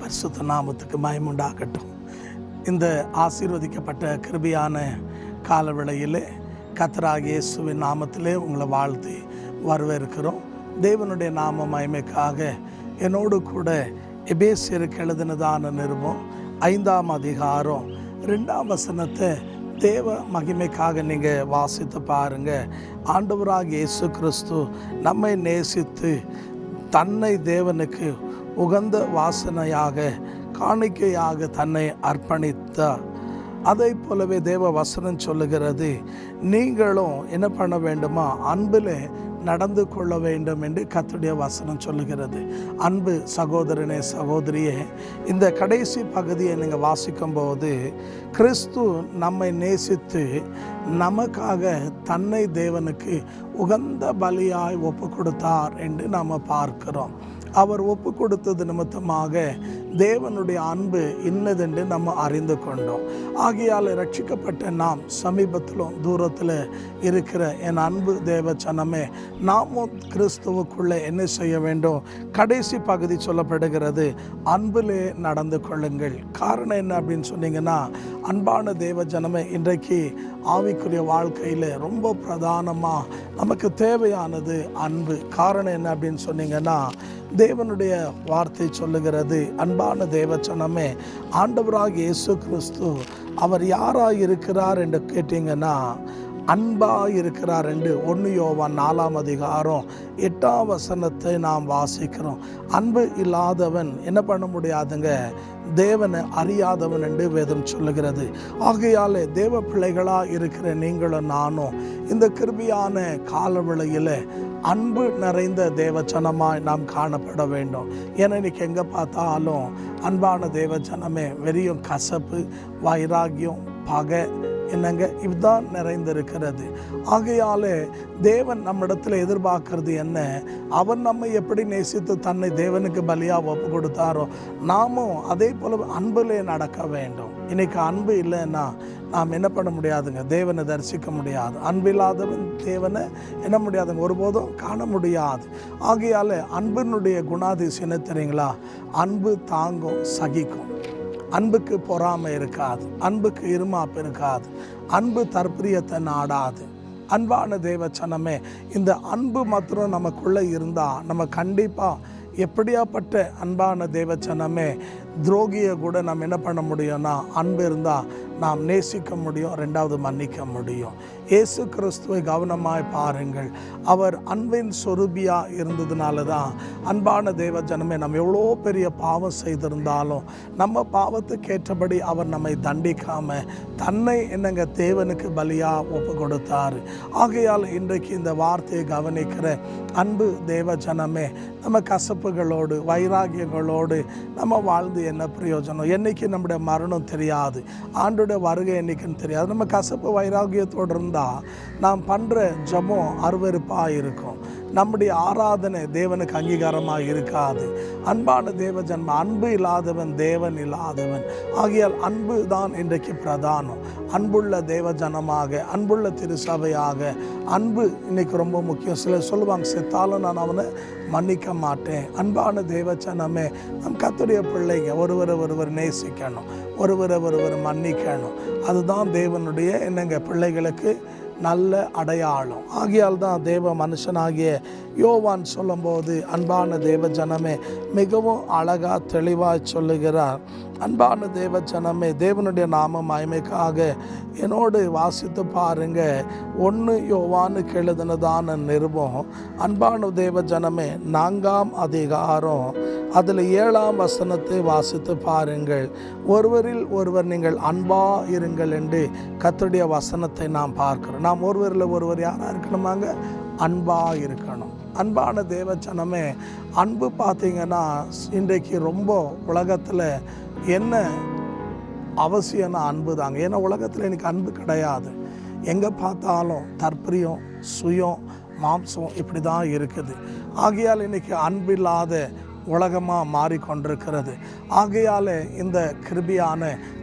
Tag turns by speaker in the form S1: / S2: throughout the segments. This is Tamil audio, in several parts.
S1: பரிசுத்த நாமத்துக்கு மயமுண்டாகட்டும். இந்த ஆசீர்வதிக்கப்பட்ட கிருபியான காலவேளையிலே கத்ராக இயேசுவின் நாமத்திலே உங்களை வாழ்த்தி வரவேற்கிறோம். தேவனுடைய நாம மயமைக்காக என்னோடு கூட எபேசியருக்கு எழுதினதான நிருபம் ஐந்தாம் அதிகாரம் ரெண்டாம் வசனத்தை தேவ மகிமைக்காக நீங்கள் வாசித்து பாருங்கள் ஆண்டவராக இயேசு கிறிஸ்து நம்மை நேசித்து தன்னை தேவனுக்கு உகந்த வாசனையாக காணிக்கையாக தன்னை அர்ப்பணித்தார். அதை போலவே தேவ வசனம் சொல்லுகிறது நீங்களும் என்ன பண்ண வேண்டுமா? அன்பிலே நடந்து கொள்ள வேண்டும் என்று கத்துடைய வசனம் சொல்லுகிறது. அன்பு சகோதரனே சகோதரியே இந்த கடைசி பகுதியை நீங்கள் வாசிக்கும் போது கிறிஸ்து நம்மை நேசித்து நமக்காக தன்னை தேவனுக்கு உகந்த பலியாய் ஒப்பு கொடுத்தார் என்று நாம் பார்க்கிறோம். அவர் ஒப்பு கொடுத்தது நிமித்தமாக தேவனுடைய அன்பு இன்னதென்று நம்ம அறிந்து கொண்டோம். ஆகையால் ரட்சிக்கப்பட்ட நாம் சமீபத்திலும் தூரத்தில் இருக்கிற என் அன்பு தேவ சனமே நாமும் கிறிஸ்துவுக்குள்ளே என்ன செய்ய வேண்டும்? கடைசி பகுதி சொல்லப்படுகிறது அன்பிலே நடந்து கொள்ளுங்கள். காரணம் என்ன அப்படின்னு சொன்னீங்கன்னா அன்பான தேவ ஜனமே இன்றைக்கு ஆவிக்குரிய வாழ்க்கையில் ரொம்ப பிரதானமாக நமக்கு தேவையானது அன்பு. காரணம் என்ன அப்படின்னு சொன்னீங்கன்னா தேவனுடைய வார்த்தை சொல்லுகிறது. அன்பான தேவச்சனமே ஆண்டவராக இயேசு கிறிஸ்து அவர் யாராக இருக்கிறார் என்று கேட்டிங்கன்னா அன்பாக இருக்கிறார் என்று ஒன்று யோவான் நாலாம் அதிகாரம் எட்டாம் வசனத்தை நாம் வாசிக்கிறோம். அன்பு இல்லாதவன் என்ன பண்ண முடியாதுங்க? தேவனை அறியாதவன் என்று வேதம் சொல்லுகிறது. ஆகையாலே தேவ பிள்ளைகளாக இருக்கிற நீங்களும் நானும் இந்த கிருபியான காலவெளியில் அன்பு நிறைந்த தேவச்சனமாய் நாம் காணப்பட வேண்டும். ஏன்னா இன்னைக்கு எங்கே பார்த்தாலும் அன்பான தேவச்சனமே வெறியும் கசப்பு வைராகியம் பகை என்னங்க இதுதான் நிறைந்திருக்கிறது. ஆகையாலே தேவன் நம்மிடத்தில் எதிர்பார்க்கறது என்ன? அவர் நம்மை எப்படி நேசித்து தன்னை தேவனுக்கு பலியாக ஒப்பு கொடுத்தாரோ நாமும் அதே போல அன்பிலே நடக்க வேண்டும். இன்னைக்கு அன்பு இல்லைன்னா நாம் என்ன பண்ண முடியாதுங்க? தேவனை தரிசிக்க முடியாது. அன்பில்லாதவன் தேவனை என்ன முடியாதுங்க? ஒருபோதும் காண முடியாது. ஆகையால் அன்பினுடைய குணாதிசயம் என்ன தெரியுங்களா? அன்பு தாங்கும் சகிக்கும். அன்புக்கு பொறாமை இருக்காது அன்புக்கு இருமாப்பு இருக்காது அன்பு தற்பிரியத்தை நாடாது. அன்பான தேவச்சனமே இந்த அன்பு மாத்திரம் நமக்குள்ளே இருந்தால் நம்ம கண்டிப்பாக எப்படியாப்பட்ட அன்பான தேவச்சனமே துரோகியை கூட நம்ம என்ன பண்ண முடியும்னா அன்பு இருந்தால் நாம் நேசிக்க முடியும் ரெண்டாவது மன்னிக்க முடியும். இயேசு கிறிஸ்துவை கவனமாய் பாருங்கள். அவர் அன்பின் சொருபியாக இருந்ததுனால தான் அன்பான தேவ ஜனமே நம்ம எவ்வளோ பெரிய பாவம் செய்திருந்தாலும் நம்ம பாவத்துக்கு ஏற்றபடி அவர் நம்மை தண்டிக்காம தன்னை என்னங்க தேவனுக்கு பலியாக ஒப்பு கொடுத்தாரு. ஆகையால் இன்றைக்கு இந்த வார்த்தையை கவனிக்கிற அன்பு தேவ ஜனமே நம்ம கசப்புகளோடு வைராகியங்களோடு நம்ம வாழ்ந்து என்ன பிரயோஜனம்? என்னைக்கு நம்முடைய மரணம் தெரியாது. ஆண்டு கர்த்தருடைய வருகை என்னைக்குன்னு தெரியாது. நம்ம கசப்பு வைராகியத்தோடு இருந்தால் நாம் பண்ணுற ஜபம் அருவருப்பாக இருக்கும். நம்முடைய ஆராதனை தேவனுக்கு அங்கீகாரமாக இருக்காது. அன்பான தேவ ஜன்ம அன்பு இல்லாதவன் தேவன் இல்லாதவன். ஆகியால் அன்பு தான் இன்றைக்கு பிரதானம். அன்புள்ள தேவ ஜனமாக அன்புள்ள திருசபையாக அன்பு இன்னைக்கு ரொம்ப முக்கியம். சிலர் சொல்லுவாங்க செத்தாலும் நான் அவனை மன்னிக்க மாட்டேன். அன்பான தேவச்சனமே நம் கத்துடைய பிள்ளைங்க ஒருவரை ஒருவர் நேசிக்கணும். ஒருவரை ஒருவர் மன்னிக்கணும். அதுதான் தேவனுடைய என்னங்க பிள்ளைகளுக்கு நல்ல அடையாளம். ஆகையால் தான் தேவ மனுஷனாகிய யோவான் சொல்லும்போது அன்பான தேவ ஜனமே மிகவும் அழகாக தெளிவாக சொல்லுகிறார். அன்பான தேவ ஜனமே தேவனுடைய நாம மயமைக்காக என்னோடு வாசித்து பாருங்க. ஒன்று யோவானுக்கு எழுதினதான நிருபம் அன்பான தேவ ஜனமே நான்காம் அதிகாரம் அதில் ஏழாம் வசனத்தை வாசித்து பாருங்கள். ஒருவரில் ஒருவர் நீங்கள் அன்பா இருங்கள் என்று கத்துடைய வசனத்தை நாம் பார்க்கிறோம். நாம் ஒருவரில் ஒருவர் யாராக இருக்கணுமாங்க? அன்பாக இருக்கணும். அன்பான தேவச்சனமே அன்பு பார்த்தீங்கன்னா இன்றைக்கு ரொம்ப உலகத்தில் என்ன அவசியம்னா அன்பு தாங்க. ஏன்னா உலகத்தில் எனக்கு அன்பு கிடையாது. எங்கே பார்த்தாலும் தற்பரியம் சுயம் மாம்சம் இப்படி தான் இருக்குது. ஆகையால் இன்றைக்கி அன்பில்லாத உலகமாக மாறிக்கொண்டிருக்கிறது. ஆகையால் இந்த கிருபியான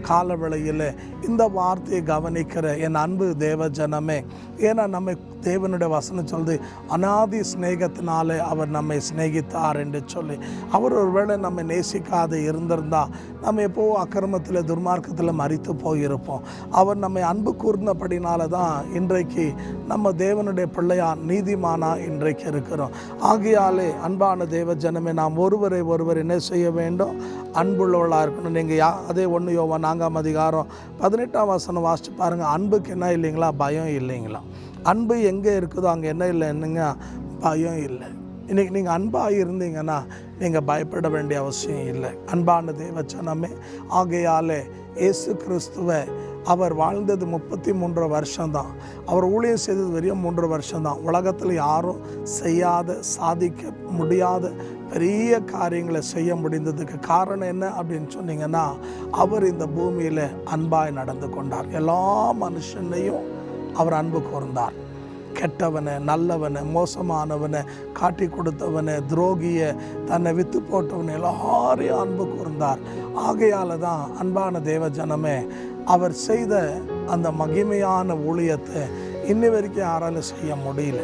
S1: காலவேளையில் இந்த வார்த்தையை கவனிக்கிற என் அன்பு தேவ ஜனமே ஏன்னா நம்மை தேவனுடைய வசனம் சொல்லுது அனாதி சிநேகத்தினாலே அவர் நம்மை சிநேகித்தார் என்று சொல்லி. அவர் ஒருவேளை நம்மை நேசிக்காது இருந்திருந்தால் நம்ம எப்போ அக்கிரமத்தில் துர்மார்க்கத்தில் மறித்து போயிருப்போம். அவர் நம்மை அன்பு கூர்ந்தபடினால தான் இன்றைக்கு நம்ம தேவனுடைய பிள்ளையா நீதிமானா இன்றைக்கு இருக்கிறோம். ஆகையாலே அன்பான தேவ ஜனமே நாம் ஒருவரை ஒருவர் என்ன செய்ய வேண்டும்? அன்புள்ளவளாக இருக்கணும். நீங்கள் யா அதே ஒன்று யோவா நான்காம் அதிகாரம் பதினெட்டாம் வசனம் வாசிச்சு பாருங்கள் அன்புக்கு என்ன இல்லைங்களா? பயம் இல்லைங்களா? அன்பு எங்கே இருக்குதோ அங்கே என்ன இல்லை என்னங்க? பயம் இல்லை. இன்றைக்கி நீங்கள் அன்பாக இருந்தீங்கன்னா நீங்கள் பயப்பட வேண்டிய அவசியம் இல்லை. அன்பான தேவச்சனமே ஆகையாலே இயேசு கிறிஸ்துவை அவர் வாழ்ந்தது முப்பத்தி மூன்று வருஷம்தான். அவர் ஊழியம் செய்தது வெறும் மூன்று வருஷம்தான். உலகத்தில் யாரும் செய்யாத சாதிக்க முடியாத பெரிய காரியங்களை செய்ய முடிந்ததுக்கு காரணம் என்ன அப்படின்னு சொன்னீங்கன்னா அவர் இந்த பூமியில் அன்பாய் நடந்து கொண்டார். எல்லா மனுஷனையும் அவர் அன்பு கூர்ந்தார். கெட்டவனை நல்லவனை மோசமானவனை காட்டி கொடுத்தவனை துரோகியை தன்னை வித்து போட்டவனை எல்லாரையும் அன்பு கூர்ந்தார். ஆகையால் தான் அன்பான தேவ ஜனமே அவர் செய்த அந்த மகிமையான ஊழியத்தை இன்னி வரைக்கும் யாராலும் செய்ய முடியல.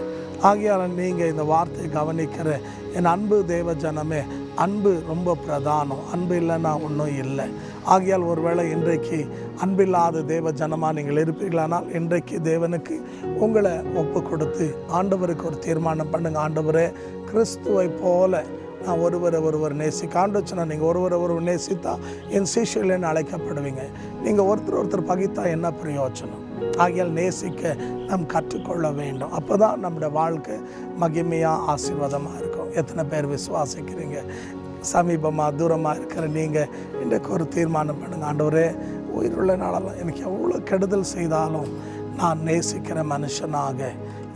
S1: ஆகையால் நீங்கள் இந்த வார்த்தையை கவனிக்கிற என் அன்பு தேவ ஜனமே அன்பு ரொம்ப பிரதானம். அன்பு இல்லைன்னா ஒன்றும் இல்லை. ஆகையால் ஒருவேளை இன்றைக்கு அன்பில்லாத தேவ ஜனமாக நீங்கள் இருப்பீர்களானால் இன்றைக்கு தேவனுக்கு உங்களை ஒப்பு கொடுத்து ஆண்டவருக்கு ஒரு தீர்மானம் பண்ணுங்கள் ஆண்டவரே கிறிஸ்துவை போல நான் ஒருவரை ஒருவர் நேசிக்க. ஆண்டோச்சுனா நீங்கள் ஒருவரை ஒருவர் நேசித்தா என் சீஷியல்னு அழைக்கப்படுவீங்க. நீங்கள் ஒருத்தர் ஒருத்தர் பகித்தா என்ன பிரயோஜனம்? ஆகியால் நேசிக்க நாம் கற்றுக்கொள்ள வேண்டும். அப்போ தான் நம்முடைய வாழ்க்கை மகிமையாக ஆசீர்வாதமாக இருக்கும். எத்தனை பேர் விசுவாசிக்கிறீங்க? சமீபமாக தூரமாக இருக்கிற நீங்கள் இன்றைக்கு ஒரு தீர்மானம் பண்ணுங்க. ஆண்டவரே உயிருள்ள நாளெல்லாம் எனக்கு எவ்வளோ கெடுதல் செய்தாலும் நான் நேசிக்கிற மனுஷனாக.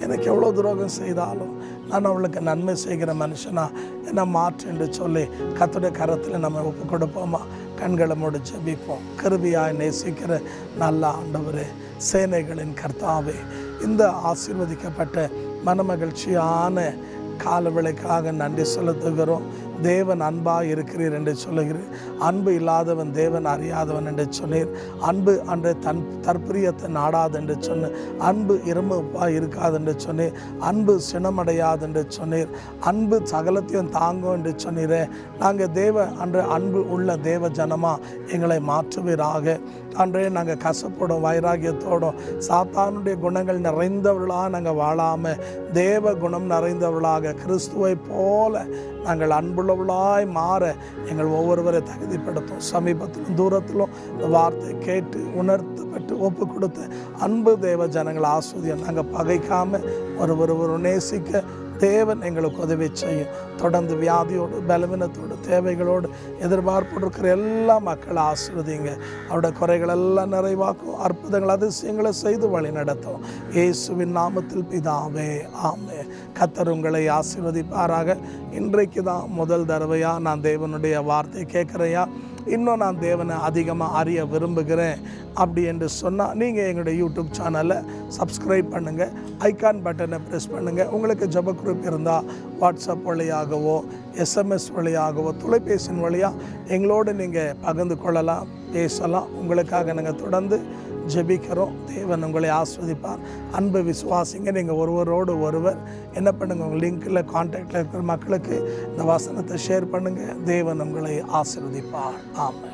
S1: எனக்கு எவ்வளோ துரோகம் செய்தாலும் நான் அவளுக்கு நன்மை செய்கிற மனுஷனா. என்னை மாற்று என்று சொல்லி கத்துடைய கரத்தில் நம்ம ஒப்பு கொடுப்போமா கண்களை மூடி ஜபிப்போம். கருவியாய் நேசிக்கிற நல்ல ஆண்டவரே சேனைகளின் கர்த்தாவே இந்த ஆசீர்வதிக்கப்பட்ட மனமகிழ்ச்சியான காலவிளைக்காக நன்றி செலுத்துகிறோம். தேவன் அன்பாக இருக்கிறீர் என்று சொல்லுகிறீர் அன்பு இல்லாதவன் தேவன் அறியாதவன் என்று சொன்னீர். அன்பு அன்று தன் தற்பிரியத்தை நாடாது என்று சொன்ன அன்பு இரும்புப்பாக இருக்காது என்று சொன்னீர். அன்பு சினமடையாது என்று சொன்னீர். அன்பு சகலத்தையும் தாங்கும் என்று சொன்னீரே. நாங்கள் தேவ அன்று அன்பு உள்ள தேவ ஜனமாக எங்களை மாற்றுவீராக. அன்றே நாங்கள் கசப்போடும் வைராகியத்தோடும் சாத்தானுடைய குணங்கள் நிறைந்தவர்களாக நாங்கள் வாழாமல் தேவ குணம் நிறைந்தவர்களாக கிறிஸ்துவை போல நாங்கள் அன்புள்ளவளாய் மாற எங்கள் ஒவ்வொருவரை தகுதிப்படுத்தும். சமீபத்திலும் தூரத்திலும் இந்த வார்த்தை கேட்டு உணர்த்தப்பட்டு ஒப்பு கொடுத்த அன்பு தேவ ஜனங்கள் ஆஸ்வதியம். நாங்கள் பகைக்காமல் ஒருவர் ஒரு நேசிக்க தேவன் எங்களுக்கு உதவி செய்யும். தொடர்ந்து வியாதியோடு பலவீனத்தோடு தேவைகளோடு எதிர்பார்ப்போடு இருக்கிற எல்லா மக்களை ஆசிர்வதிங்க. அவருடைய குறைகள் எல்லாம் நிறைவாக்கும். அற்புதங்கள் அதிசயங்களை செய்து வழி நடத்தும். இயேசுவின் நாமத்தில் பிதாவே ஆமே. கத்தர் உங்களை ஆசிர்வதிப்பாராக. இன்றைக்கு தான் முதல் தடவையாக நான் தேவனுடைய வார்த்தை கேட்குறையா இன்னும் நான் தேவனை அதிகமாக அறிய விரும்புகிறேன் அப்படி என்று சொன்னால் நீங்கள் எங்களுடைய யூடியூப் சேனலை சப்ஸ்கிரைப் பண்ணுங்கள் ஐக்கான் பட்டனை ப்ரெஸ் பண்ணுங்கள் உங்களுக்கு ஜப குரூப் இருந்தால் வாட்ஸ்அப் வழியாகவோ எஸ்எம்எஸ் வழியாகவோ தொலைபேசியின் வழியாக எங்களோடு நீங்கள் பகிர்ந்து கொள்ளலாம். பேசலாம் உங்களுக்காக நாங்கள் தொடர்ந்து ஜெபிக்கிறோம். தேவன் உங்களை ஆஸ்வதிப்பார். அன்பு விசுவாசிங்க நீங்கள் ஒருவரோடு ஒருவர் என்ன பண்ணுங்கள் உங்கள் லிங்கில் காண்டாக்டில் இருக்கிற மக்களுக்கு இந்த வசனத்தை ஷேர் பண்ணுங்கள் தேவன் உங்களை ஆசீர்வதிப்பார். ஆமாம்